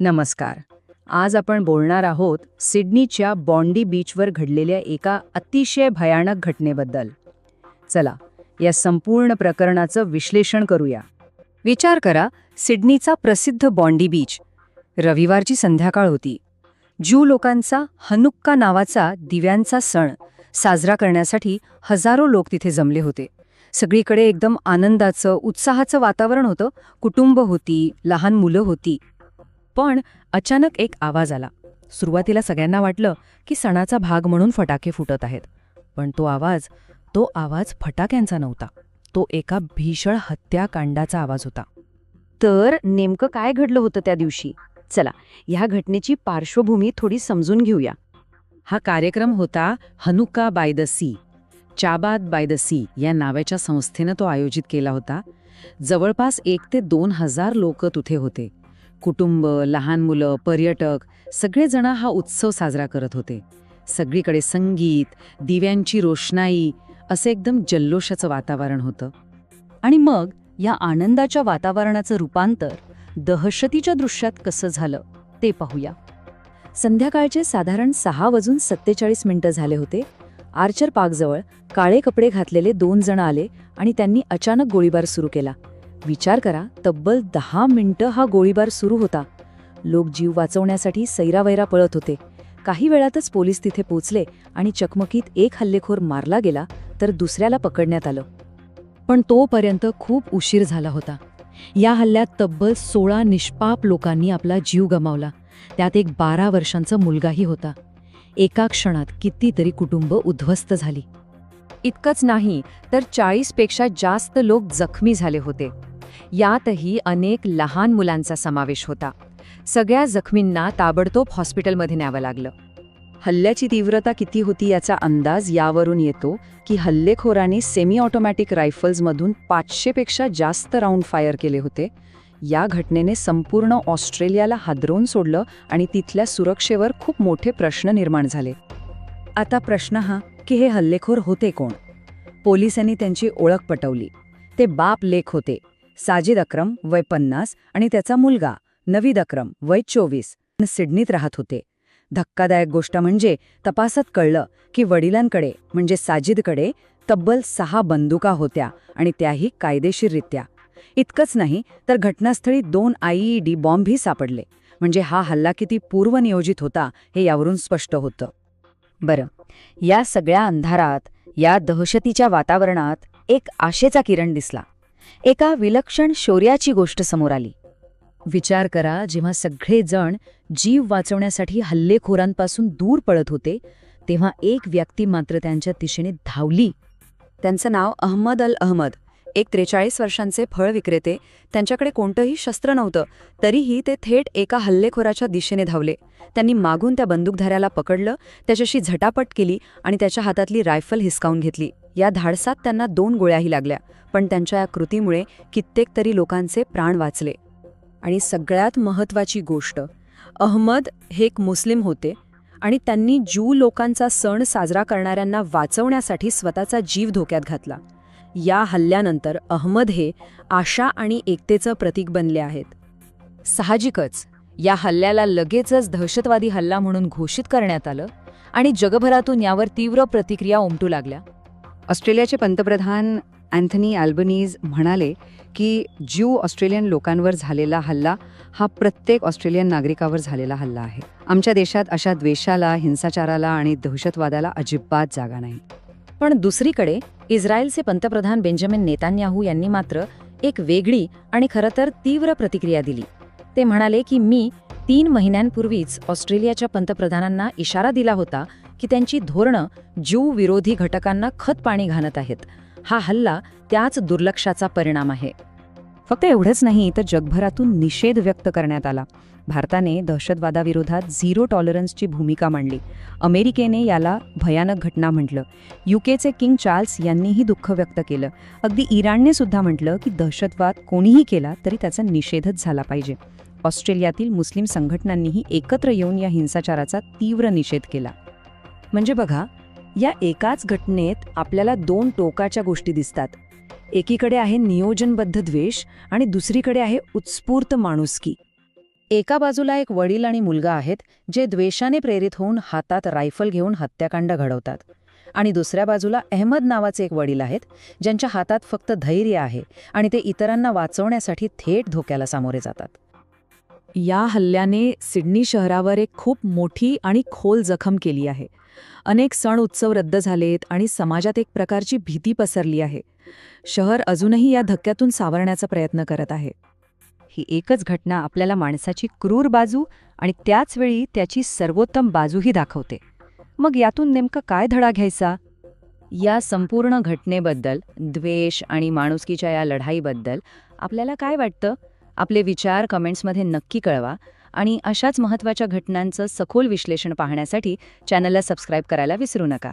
नमस्कार. आज आपण बोलणार आहोत सिडनीच्या बॉन्डी बीचवर घडलेल्या एका अतिशय भयानक घटनेबद्दल. चला या संपूर्ण प्रकरणाचं विश्लेषण करूया. विचार करा सिडनीचा प्रसिद्ध बॉन्डी बीच. रविवारची संध्याकाळ होती. ज्यू लोकांचा हनुक्का नावाचा दिव्यांचा सण साजरा करण्यासाठी हजारो लोक तिथे जमले होते. सगळीकडे एकदम आनंदाचं उत्साहाचं वातावरण होतं. कुटुंब होती लहान मुलं होती. पण अचानक एक आवाज आला. सुरुवातीला सगळ्यांना वाटलं की सणाचा भाग म्हणून फटाके फुटत आहेत. पण तो आवाज तो आवाज फटाक्यांचा नव्हता. तो एका भीषण हत्याकांडाचा आवाज होता. तर नेमकं काय घडलं होतं त्या दिवशी? चला ह्या घटनेची पार्श्वभूमी थोडी समजून घेऊया. हा कार्यक्रम होता Hanukkah by the sea Chabad by the sea या नावाच्या संस्थेनं तो आयोजित केला होता. जवळपास एक ते दोन हजार लोक तिथे होते. कुटुंब लहान मुलं पर्यटक सगळेजण हा उत्सव साजरा करत होते. सगळीकडे संगीत दिव्यांची रोषणाई असं एकदम जल्लोषाचं वातावरण होतं. आणि मग या आनंदाच्या वातावरणाचं रूपांतर दहशतीच्या दृश्यात कसं झालं ते पाहूया. संध्याकाळचे साधारण सहा वाजून सत्तेचाळीस मिनिटं झाले होते. आर्चर पार्कजवळ काळे कपडे घातलेले दोन जण आले आणि त्यांनी अचानक गोळीबार सुरू केला. विचार करा तब्बल दहा मिनिटं हा गोळीबार सुरू होता. लोक जीव वाचवण्यासाठी सैरावैरा पळत होते. काही वेळातच पोलीस तिथे पोचले आणि चकमकीत एक हल्लेखोर मारला गेला तर दुसऱ्याला पकडण्यात आलं. पण तोपर्यंत खूप उशीर झाला होता. या हल्ल्यात तब्बल सोळा निष्पाप लोकांनी आपला जीव गमावला. त्यात एक बारा वर्षांचा मुलगाही होता. एका क्षणात कितीतरी कुटुंब उद्ध्वस्त झाली. इतकंच नाही तर चाळीसपेक्षा जास्त लोक जखमी झाले होते. यातही अनेक लहान मुलांचा समावेश होता. सगळ्या जखमींना ताबडतोब हॉस्पिटलमध्ये न्यावं लागलं. हल्ल्याची तीव्रता किती होती याचा अंदाज यावरून येतो की हल्लेखोरांनी सेमी ऑटोमॅटिक रायफल्समधून पाचशेपेक्षा जास्त राऊंड फायर केले होते. या घटनेने संपूर्ण ऑस्ट्रेलियाला हादरवून सोडलं आणि तिथल्या सुरक्षेवर खूप मोठे प्रश्न निर्माण झाले. आता प्रश्न हा की हे हल्लेखोर होते कोण? पोलिसांनी त्यांची ओळख पटवली. ते बाप लेख होते. साजिद अक्रम वय पन्नास आणि त्याचा मुलगा नवीद अक्रम वय चोवीस सिडनीत राहत होते. धक्कादायक गोष्ट म्हणजे तपासात कळलं की वडिलांकडे म्हणजे साजिदकडे तब्बल सहा बंदुका होत्या आणि त्याही कायदेशीररित्या. इतकंच नाही तर घटनास्थळी दोन आयईडी बॉम्बही सापडले. म्हणजे हा हल्ला किती पूर्वनियोजित होता हे यावरून स्पष्ट होतं. बरं. या सगळ्या अंधारात या दहशतीच्या वातावरणात एक आशेचा किरण दिसला. एका विलक्षण शौर्याची गोष्ट समोर आली. विचार करा जेव्हा सगळेजण जीव वाचवण्यासाठी हल्लेखोरांपासून दूर पळत होते तेव्हा एक व्यक्ती मात्र त्यांच्या दिशेने धावली. त्यांचं नाव अहमद अल अहमद एक त्रेचाळीस वर्षांचे फळ विक्रेते त्यांच्याकडे कोणतंही शस्त्र नव्हतं तरीही ते थेट एका हल्लेखोराच्या दिशेने धावले. त्यांनी मागून त्या बंदूकधाऱ्याला पकडलं त्याच्याशी झटापट केली आणि त्याच्या हातातली रायफल हिसकावून घेतली. या धाडसात त्यांना दोन गोळ्याही लागल्या पण त्यांच्या या कृतीमुळे कित्येक तरी लोकांचे प्राण वाचले. आणि सगळ्यात महत्त्वाची गोष्ट अहमद हे एक मुस्लिम होते आणि त्यांनी ज्यू लोकांचा सण साजरा करणाऱ्यांना वाचवण्यासाठी स्वतःचा जीव धोक्यात घातला. या हल्ल्यानंतर अहमद हे आशा आणि एकतेचं प्रतीक बनले आहेत. साहजिकच या हल्ल्याला लगेचच दहशतवादी हल्ला म्हणून घोषित करण्यात आलं आणि जगभरातून यावर तीव्र प्रतिक्रिया उमटू लागल्या. ऑस्ट्रेलियाचे पंतप्रधान अँथनी अल्बनीज म्हणाले की ज्यू ऑस्ट्रेलियन लोकांवर झालेला हल्ला हा प्रत्येक ऑस्ट्रेलियन नागरिकावर झालेला हल्ला आहे. आमच्या देशात अशा द्वेषाला हिंसाचाराला आणि दहशतवादाला अजिबात जागा नाही. पण दुसरीकडे इस्रायलचे पंतप्रधान बेंजामिन नेतान्याहू यांनी मात्र एक वेगळी आणि खरं तर तीव्र प्रतिक्रिया दिली. ते म्हणाले की मी तीन महिन्यांपूर्वीच ऑस्ट्रेलियाच्या पंतप्रधानांना इशारा दिला होता की त्यांची धोरणं ज्यू विरोधी घटकांना खत पाणी घालत आहेत. हा हल्ला त्याच दुर्लक्षाचा परिणाम आहे. फक्त एवढंच नाही तर जगभरातून निषेध व्यक्त करण्यात आला. भारताने दहशतवादाविरोधात झिरो टॉलरन्सची भूमिका मांडली. अमेरिकेने याला भयानक घटना म्हटलं. युकेचे किंग चार्ल्स यांनीही दुःख व्यक्त केलं. अगदी इराणने सुद्धा म्हटलं की दहशतवाद कोणीही केला तरी त्याचा निषेधच झाला पाहिजे. ऑस्ट्रेलियातील मुस्लिम संघटनांनीही एकत्र येऊन या हिंसाचाराचा तीव्र निषेध केला. म्हणजे बघा या एकाच घटनेत आपल्याला दोन टोकाच्या गोष्टी दिसतात. एकीकडे आहे नियोजनबद्ध द्वेष आणि दुसरीकडे आहे उत्स्फूर्त माणुसकी. एका बाजूला एक वडील आणि मुलगा आहेत जे द्वेषाने प्रेरित होऊन हातात रायफल घेऊन हत्याकांड घडवतात. आणि दुसऱ्या बाजूला अहमद नावाचे एक वडील आहेत ज्यांच्या हातात फक्त धैर्य आहे आणि ते इतरांना वाचवण्यासाठी थेट धोक्याला सामोरे जातात. या हल्ल्याने सिडनी शहरावर एक खूप मोठी आणि खोल जखम केली आहे. अनेक सण उत्सव रद्द झालेत आणि समाजात एक प्रकारची भीती पसरली आहे. शहर अजूनही या धक्क्यातून सावरण्याचा प्रयत्न करत आहे. ही एकच घटना आपल्याला माणसाची क्रूर बाजू आणि त्याच वेळी त्याची सर्वोत्तम बाजूही दाखवते. मग यातून नेमकं काय धडा घ्यायचा? या संपूर्ण घटनेबद्दल द्वेष आणि माणुसकीच्या या लढाईबद्दल आपल्याला काय वाटतं? आपले विचार कमेंट्समध्ये नक्की कळवा आणि अशाच महत्त्वाच्या घटनांचं सखोल विश्लेषण पाहण्यासाठी चॅनलला सबस्क्राईब करायला विसरू नका.